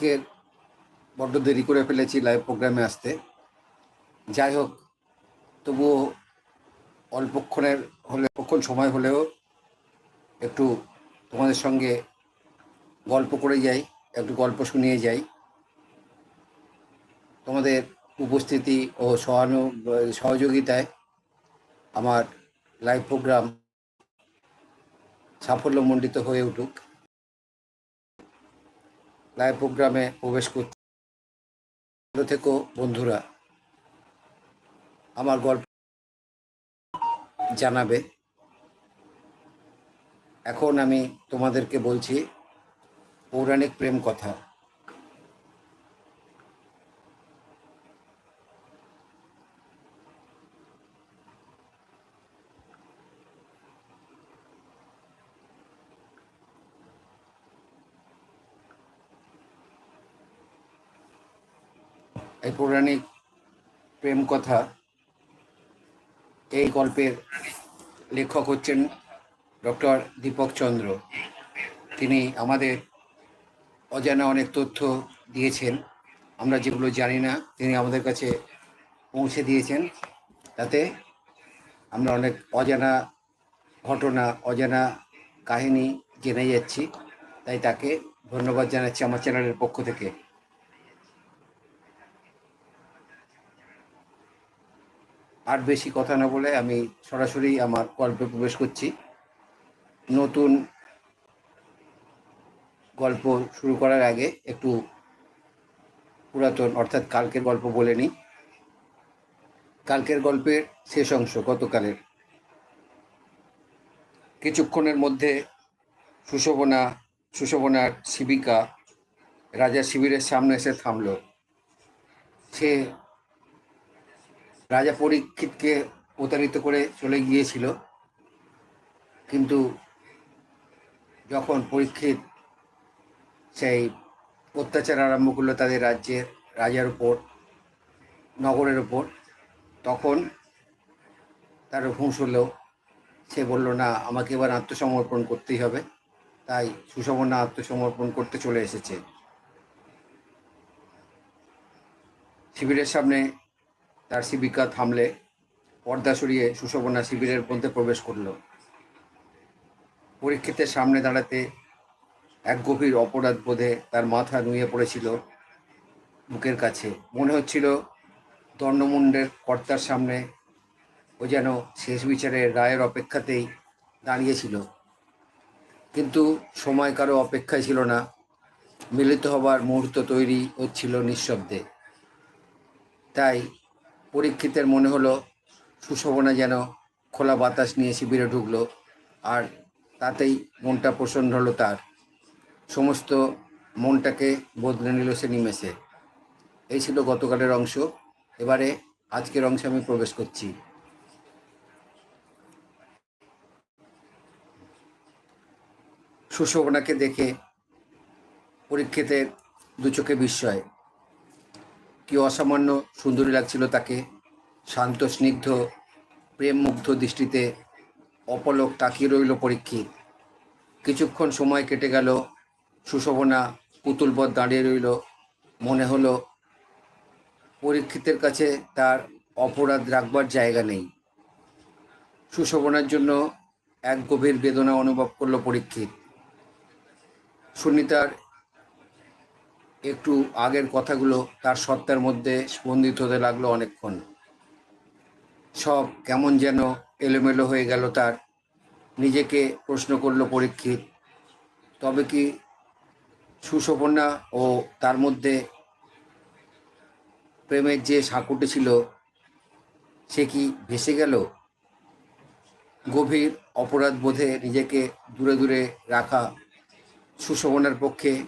আজকে বড্ড দেরি করে ফেলেছি লাইভ প্রোগ্রামে আসতে। যাই হোক, তবুও অল্পক্ষণের হলে অল্পক্ষণ সময় হলেও একটু তোমাদের সঙ্গে গল্প করে যাই, একটু গল্প শুনিয়ে যাই। তোমাদের উপস্থিতি ও সহানু, সহযোগিতায় আমার লাইভ প্রোগ্রাম সাফল্যমণ্ডিত হয়ে উঠুক। লাইভ প্রোগ্রামে প্রবেশ করছি। ভালো থেকো, বন্ধুরা, আমার গল্প জানাবে। এখন আমি তোমাদেরকে বলছি, পৌরাণিক প্রেম কথা। এই পৌরাণিক প্রেম কথা। এই গল্পের লেখক হচ্ছেন ডক্টর দীপক চন্দ্র। তিনি আমাদের অজানা অনেক তথ্য দিয়েছেন। আমরা যেগুলো জানি না, তিনি আমাদের কাছে পৌঁছে দিয়েছেন। তাতে আমরা অনেক অজানা ঘটনা, অজানা কাহিনী জেনে যাচ্ছি। তাই তাকে ধন্যবাদ জানাচ্ছি আমার চ্যানেলের পক্ষ থেকে। আর বেশি কথা না বলে আমি সরাসরি আমার গল্পে প্রবেশ করছি। নতুন গল্প শুরু করার আগে একটু পুরাতন, অর্থাৎ কালকের গল্প বলে নিই। কালকের গল্পের শেষ অংশ গতকালের। কিছুক্ষণের মধ্যে সুশোভনা, সুশোভনার শিবিকা রাজার শিবিরের সামনে এসে থামল। সে রাজা পরীক্ষিতকে প্রতারিত করে চলে গিয়েছিল। কিন্তু যখন পরীক্ষিত সেই অত্যাচার আরম্ভ করল তাদের রাজ্যের রাজার উপর, নগরের উপর, তখন তার হুঁশ হলো। সে বলল, না, আমাকে এবার আত্মসমর্পণ করতেই হবে। তাই সুষমনা আত্মসমর্পণ করতে চলে এসেছে। শিবিরের সামনে তার শিবিকা থামলে পর্দা সরিয়ে সুশোভনা শিবিরের মধ্যে প্রবেশ করল। পরীক্ষিতের সামনে দাঁড়াতে এক গভীর অপরাধ বোধে তার মাথা নুয়ে পড়েছিল বুকের কাছে। মনে হচ্ছিল দণ্ডমুণ্ডের কর্তার সামনে ও যেন শেষ বিচারের রায়ের অপেক্ষাতেই দাঁড়িয়েছিল। কিন্তু সময় কারও অপেক্ষায় ছিল না। মিলিত হবার মুহূর্ত তৈরি হচ্ছিল নিঃশব্দে। তাই পরীক্ষিতের মনে হলো সুশোভনা যেন খোলা বাতাস নিয়ে শিবিরে ঢুকলো, আর তাতেই মনটা প্রসন্ন হলো তার। সমস্ত মনটাকে বদলে নিল সে নিমেষে। এই ছিল গতকালের অংশ। এবারে আজকের অংশে আমি প্রবেশ করছি। সুশোভনাকে দেখে পরীক্ষিতের দু চোখে বিস্ময়। কি অসামান্য সুন্দরী লাগছিল তাকে। শান্ত, স্নিগ্ধ, প্রেমমুগ্ধ দৃষ্টিতে অপলক তাকিয়ে রইল পরীক্ষিত। কিছুক্ষণ সময় কেটে গেল, সুশোভনা পুতুলবধ দাঁড়িয়ে রইল। মনে হলো, পরীক্ষিতের কাছে তার অপরাধ রাখবার জায়গা নেই। সুশোভনার জন্য এক গভীর বেদনা অনুভব করল পরীক্ষিত। সুনিতার একটু আগের কথাগুলো তার সত্তার মধ্যে স্পন্দিত হতে লাগল অনেকক্ষণ। সব কেমন যেন এলোমেলো হয়ে গেল তার। নিজেকে প্রশ্ন করল পরীক্ষিত, তবে কি সুশোভনা ও তার মধ্যে প্রেমের যে সাঁকুটে ছিল, সে কি ভেসে গেল? গভীর অপরাধ বোধে নিজেকে দূরে দূরে রাখা সুশোভনার পক্ষে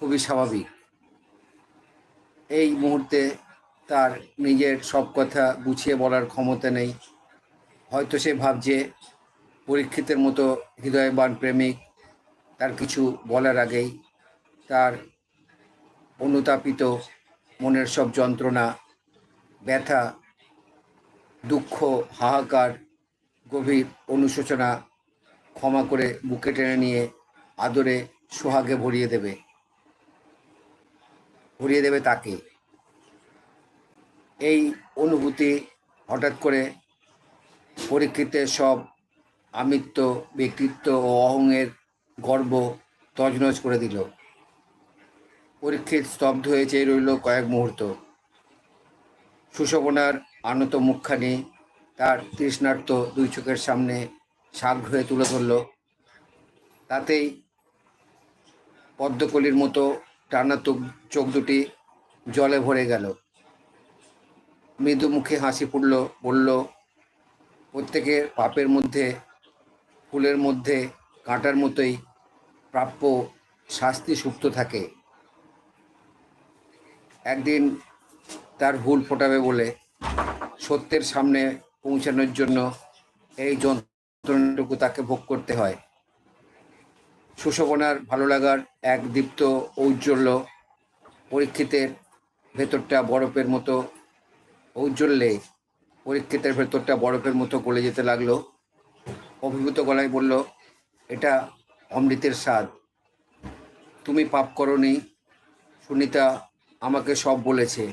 খুবই স্বাভাবিক। এই মুহূর্তে তার নিজের সব কথা গুছিয়ে বলার ক্ষমতা নেই। হয়তো সে ভাবছে, পরীক্ষিতের মতো হৃদয়বান প্রেমিক, তার কিছু বলার আগেই তার অনুতাপিত মনের সব যন্ত্রণা, ব্যথা, দুঃখ, হাহাকার, গভীর অনুশোচনা ক্ষমা করে বুকে টেনে নিয়ে আদরে সোহাগে ভরিয়ে দেবে। ভরিয়ে দেবে তাকে। এই অনুভূতি হঠাৎ করে পরীক্ষিতের সব আমিত্ব ব্যক্তিত্ব ও অহংয়ের গর্ব তজনজ করে দিল। পরীক্ষিত স্তব্ধ হয়ে চেয়ে রইল কয়েক মুহূর্ত। সুশোভনার আনত মুখখানি তার তৃষ্ণার্ত দুই চোখের সামনে সাগ্রহে তুলে ধরল। তাতেই পদ্মকলির মতো টানা চোখ দুটি জলে ভরে গেল। মৃদু মুখে হাসি ফুটল, বলল, প্রত্যেকের পাপের মধ্যে, ফুলের মধ্যে, কাঁটার মতোই প্রাপ্য শাস্তি সুপ্ত থাকে। একদিন তার ভুল ফোটাবে বলে সত্যের সামনে পৌঁছানোর জন্য এই যন্ত্রণাটুকু তাকে ভোগ করতে হয়। সুশোভনার, ভালো লাগার এক দীপ্ত ঔজ্জ্বল্য পরীক্ষিতের ভেতরটা বরফের মতো ঔজ্জ্বল্যে পরীক্ষিতের ভেতরটা বরফের মতো গলে যেতে লাগল। অভিভূত গলায় বলল, এটা অমৃতের স্বাদ। তুমি পাপ করনি, সুনিতা আমাকে সব বলেছে।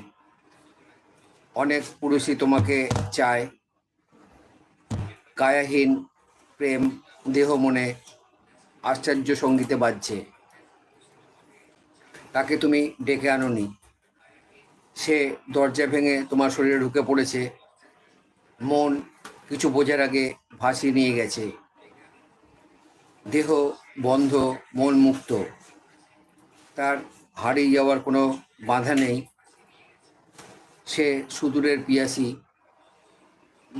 অনেক পুরুষই তোমাকে চায়। কায়াহীন প্রেম, দেহ মনে আশ্চর্য সঙ্গীতে বাজছে। তাকে তুমি ডেকে আনোনি। সে দরজা ভেঙে তোমার শরীরে ঢুকে পড়েছে। মন কিছু বোঝার আগে ভাসিয়ে নিয়ে গেছে। দেহ বন্ধ, মন মুক্ত। তার হারিয়ে যাওয়ার কোনো বাধা নেই। সে সুদূরের পিয়াসি।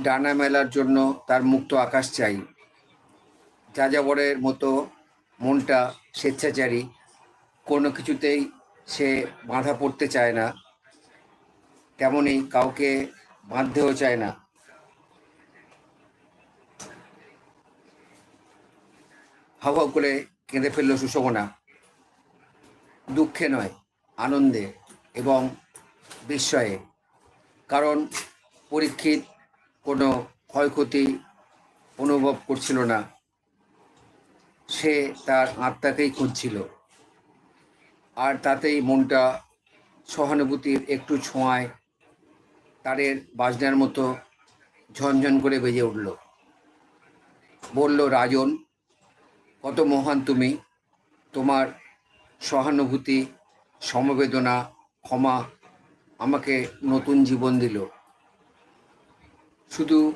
ডানা মেলার জন্য তার মুক্ত আকাশ চাই। যাযাবরের মতো মনটা স্বেচ্ছাচারী, কোনো কিছুতেই সে বাধা পড়তে চায় না, তেমনি কাউকে বাঁধতেও চায় না। হাউ হাউ করে কেঁদে ফেলল সুশোভনা। দুঃখে নয়, আনন্দে এবং বিস্ময়ে। কারণ পরীক্ষিত কোনো ক্ষয়ক্ষতি অনুভব করছিল না। সে তার আত্মাকেই খুঁজছিল। আর তাতেই মনটা সহানুভূতির একটু ছোঁয়ায় তারের বাজনার মতো ঝনঝন করে বেজে উঠল। বলল, রাজন, কত মহান তুমি। তোমার সহানুভূতি, সমবেদনা, ক্ষমা আমাকে নতুন জীবন দিল। শুধু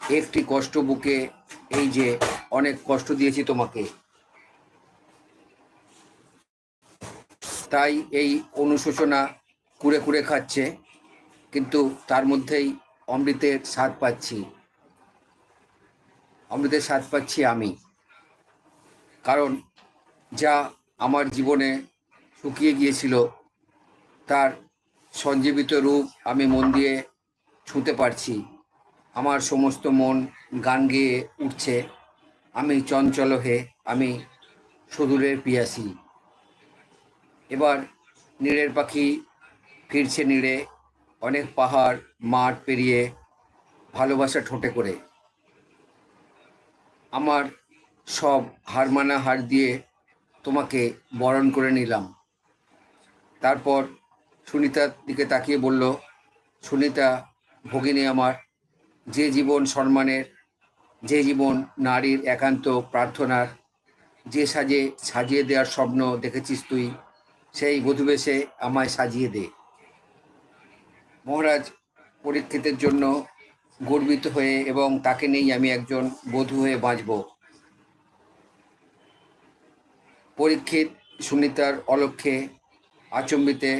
একটি কষ্ট বুকে এই যে অনেক কষ্ট দিয়েছি তোমাকে। তাই এই অনুশোচনা কুড়ে কুড়ে খাচ্ছে, কিন্তু তার মধ্যেই অমৃতের স্বাদ পাচ্ছি। অমৃতের স্বাদ পাচ্ছি আমি। কারণ যা আমার জীবনে শুকিয়ে গিয়েছিল, তার সঞ্জীবিত রূপ আমি মন দিয়ে ছুঁতে পারছি। আমার সমস্ত মন গান গেয়ে উঠছে। আমি চঞ্চল হে আমি সদূরের পিয়াসি। এবার নীড়ের পাখি ফিরছে নীড়ে, অনেক পাহাড়, মাঠ পেরিয়ে ভালোবাসা ঠোঁটে করে। আমার সব হার মানা হার দিয়ে তোমাকে বরণ করে নিলাম। তারপর সুনিতার দিকে তাকিয়ে বলল, সুনিতা, ভগিনী আমার যে জীবন সম্মানের, যে জীবন নারীর একান্ত প্রার্থনার, যে সাজে সাজিয়ে দেওয়ার স্বপ্ন দেখেছিস তুই, সেই বধুবেশে আমায় সাজিয়ে দে। মহারাজ পরীক্ষিতের জন্য গর্বিত হয়ে এবং তাকে নিয়েই আমি একজন বধূ হয়ে বাঁচব। পরীক্ষিত সুনিতার অলক্ষ্যে আচম্বিতে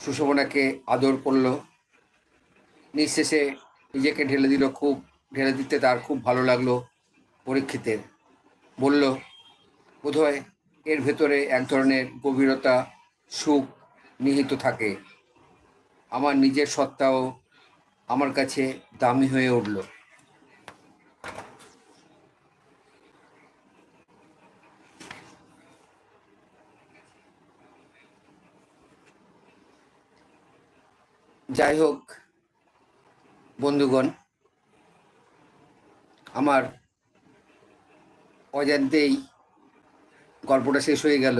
সুশোভনাকে আদর করল নিঃশেষে নিজেকে ঢেলে দিল খুব, ঢেলে দিতে তার খুব ভালো লাগল পরীক্ষিতের। বলল, বোধহয় এর ভেতরে এক ধরনের গভীরতা, সুখ নিহিত থাকে। আমার নিজের সত্তাও আমার কাছে দামি হয়ে উঠল। যাই হোক বন্ধুগণ, আমার অজান্তেই গল্পটা শেষ হয়ে গেল।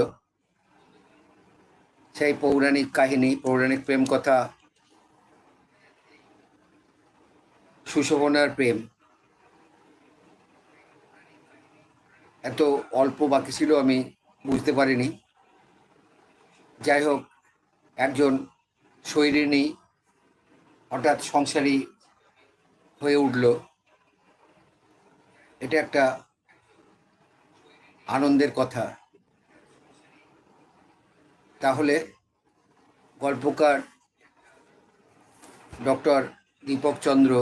সেই পৌরাণিক কাহিনী, পৌরাণিক প্রেম কথা সুশোভনার প্রেম। এত অল্প বাকি ছিল, আমি বুঝতে পারিনি। যাই হোক, একজন শৈরিনী হঠাৎ সংসারী হয়ে উঠল। এটা একটা আনন্দের কথা। তাহলে গল্পকার ডক্টর দীপক চন্দ্র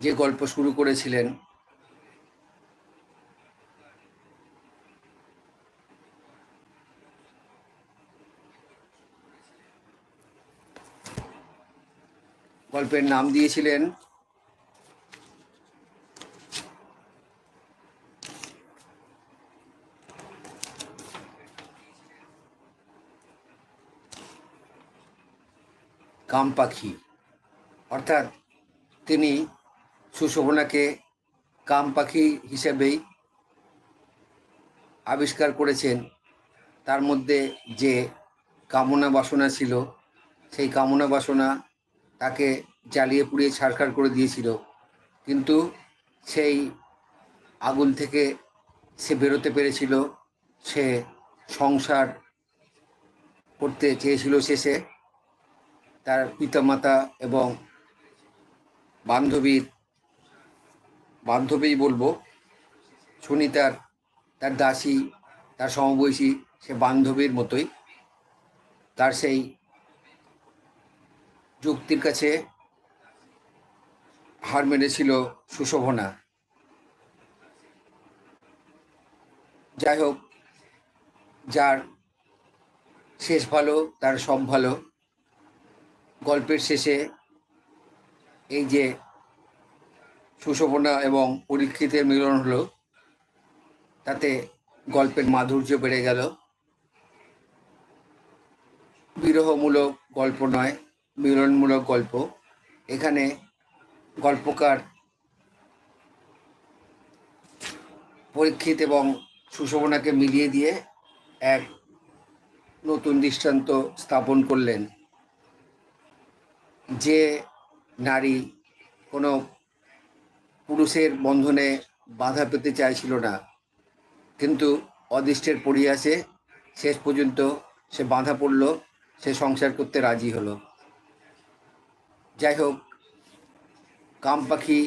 যে গল্প শুরু করেছিলেন, গল্পের নাম দিয়েছিলেন কাম পাখি। অর্থাৎ তিনি সুশোভনাকে কাম পাখি হিসেবেই আবিষ্কার করেছেন। তার মধ্যে যে কামনা বাসনা ছিল, সেই কামনা বাসনা তাকে জ্বালিয়ে পুড়িয়ে ছাড়খাড় করে দিয়েছিল। কিন্তু সেই আগুন থেকে সে বেরোতে পেরেছিল, সে সংসার করতে চেয়েছিল শেষে। তার পিতামাতা এবং বান্ধবীর বান্ধবী বলব, সুনিতার, তার দাসী, তার সমবয়সী, সে বান্ধবীর মতোই। তার সেই যুক্তির কাছে হার মেরেছিল সুশোভনা। যাই হোক, যার শেষ ভালো, তার সব ভালো। গল্পের শেষে এই যে সুশোভনা এবং পরীক্ষিতের মিলন হলো, তাতে গল্পের মাধুর্য বেড়ে গেল। বিরহমূলক গল্প নয়, মিলনমূলক গল্প। এখানে গল্পকার পরীক্ষিত এবং সুশোভনাকে মিলিয়ে দিয়ে এক নতুন দৃষ্টান্ত স্থাপন করলেন। যে নারী কোনো পুরুষের বন্ধনে বাধা পেতে চাইছিল না, কিন্তু অদৃষ্টের পরিয়াসে শেষ পর্যন্ত সে বাধা পড়ল, সে সংসার করতে রাজি হলো। যাই হোক, কাম পাখি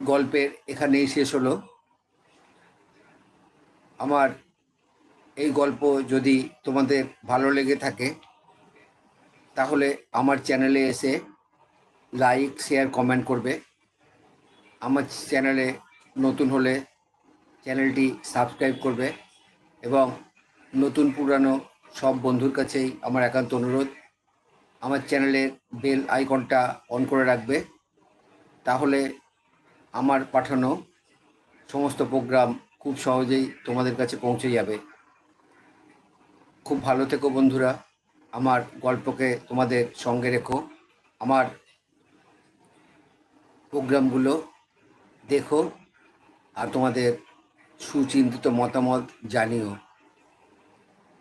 গল্পের এখানেই শেষ হলো। আমার এই গল্প যদি তোমাদের ভালো লেগে থাকে, তাহলে আমার চ্যানেলে এসে লাইক শেয়ার কমেন্ট করবে। আমার চ্যানেলে নতুন হলে চ্যানেলটি সাবস্ক্রাইব করবে এবং নতুন পুরানো সব বন্ধুর কাছেই আমার একান্ত অনুরোধ, আমার চ্যানেলের বেল আইকনটা অন করে রাখবে। তাহলে আমার পাঠানো সমস্ত প্রোগ্রাম খুব সহজেই তোমাদের কাছে পৌঁছে যাবে। খুব ভালো থেকো বন্ধুরা, আমার গল্পকে তোমাদের সঙ্গে রেখো। আমার প্রোগ্রামগুলো দেখো আর তোমাদের সুচিন্তিত মতামত জানিও।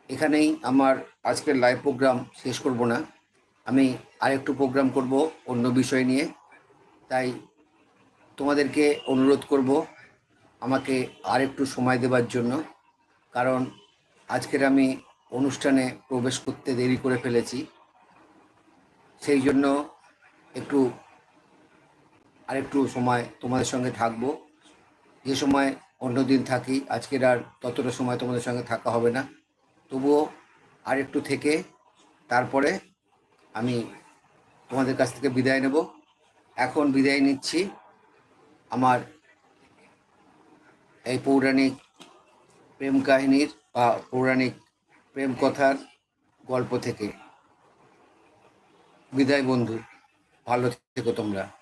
এখানেই আমার আজকের লাইভ প্রোগ্রাম শেষ করব না। আমি আরেকটু প্রোগ্রাম করব অন্য বিষয় নিয়ে। তাই তোমাদেরকে অনুরোধ করব আমাকে আরেকটু সময় দেবার জন্য। কারণ আজকের আমি অনুষ্ঠানে প্রবেশ করতে দেরি করে ফেলেছি। সেই জন্য একটু আরেকটু সময় তোমাদের সঙ্গে থাকব। যে সময় অন্যদিন থাকি, আজকের আর ততটা সময় তোমাদের সঙ্গে থাকা হবে না। তবুও আরেকটু থেকে তারপরে আমি তোমাদের কাছ থেকে বিদায় নেব। এখন বিদায় নিচ্ছি আমার এই পৌরাণিক প্রেম কাহিনীর বা পৌরাণিক প্রেম কথার গল্প থেকে। বিদায় বন্ধু, ভালো থেকো তোমরা।